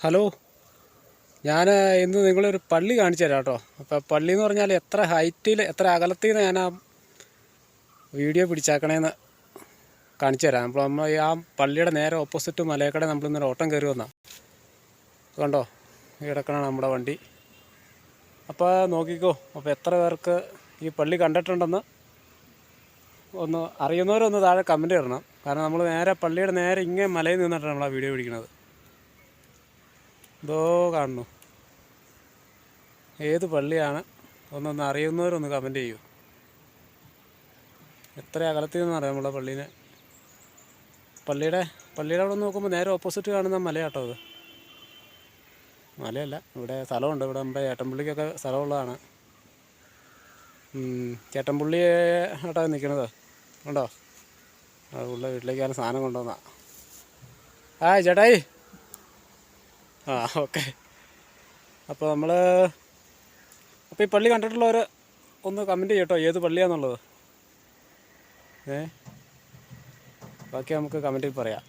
Hello. ഞാൻ ഇന്ന് നിങ്ങളൊരു പള്ളി കാണിച്ചു തരാം കേട്ടോ. അപ്പോൾ പള്ളി എന്ന് പറഞ്ഞാൽ എത്ര ഹൈറ്റിൽ എത്ര അകലത്തിൽ നിന്ന് ഞാൻ ആ വീഡിയോ പിടിച്ചാക്കണേന്ന് കാണിച്ചു തരാം. അപ്പോൾ നമ്മൾ ആ പള്ളിയുടെ നേരെ ഓപ്പോസിറ്റ് മലയക്കടെ നമ്മൾ ഇന്നൊരു ഓട്ടം കയറി വന്നാ. കണ്ടോ? കിടക്കണ നമ്മുടെ വണ്ടി. അപ്പോൾ നോക്കിക്കോ അപ്പോൾ എത്ര പേർക്ക് ഈ പള്ളി കണ്ടിട്ടുണ്ടെന്ന് ഒന്ന് അറിയുന്നവരൊന്ന് താഴെ കമന്റ് ഇടണം. കാരണം നമ്മൾ നേരെ പള്ളിയുടെ നേരെ ഇങ്ങനെ മലയിൽ നിന്നിട്ടാണ് നമ്മൾ ആ വീഡിയോ പിടിക്കുന്നത് ഇതോ കാണുന്നു. ഏത് പള്ളിയാണ്? ഒന്നൊന്ന് അറിയുന്നവരൊന്ന് കമന്റ് ചെയ്യൂ. എത്ര അകലത്തിൽ നിന്നറിയാം നമ്മളെ പള്ളീനെ. പള്ളിയുടെ പള്ളിയുടെ അവിടെ നോക്കുമ്പോൾ നേരെ ഓപ്പോസിറ്റ് കാണുന്ന മലയാട്ടോ അത്. മലയല്ല ഇവിടെ സ്ഥലമുണ്ട്. ഇവിടെ നമ്മുടെ ചേട്ടൻപള്ളിക്കൊക്കെ സ്ഥലമുള്ളതാണ്. ചേട്ടൻപുള്ളി ആട്ടാ നിൽക്കണത് ഉണ്ടോ ഉള്ള വീട്ടിലേക്ക് സാധനം കൊണ്ടുവന്നാ. ആ ചേട്ടായി. ആ ഓക്കെ. അപ്പോൾ നമ്മൾ അപ്പോൾ ഈ പള്ളി കണ്ടിട്ടുള്ളവർ ഒന്ന് കമന്റ് ചെയ്യട്ടോ ഏത് പള്ളിയാണെന്നുള്ളത് ഏ? ബാക്കി നമുക്ക് കമന്റിൽ പറയാം.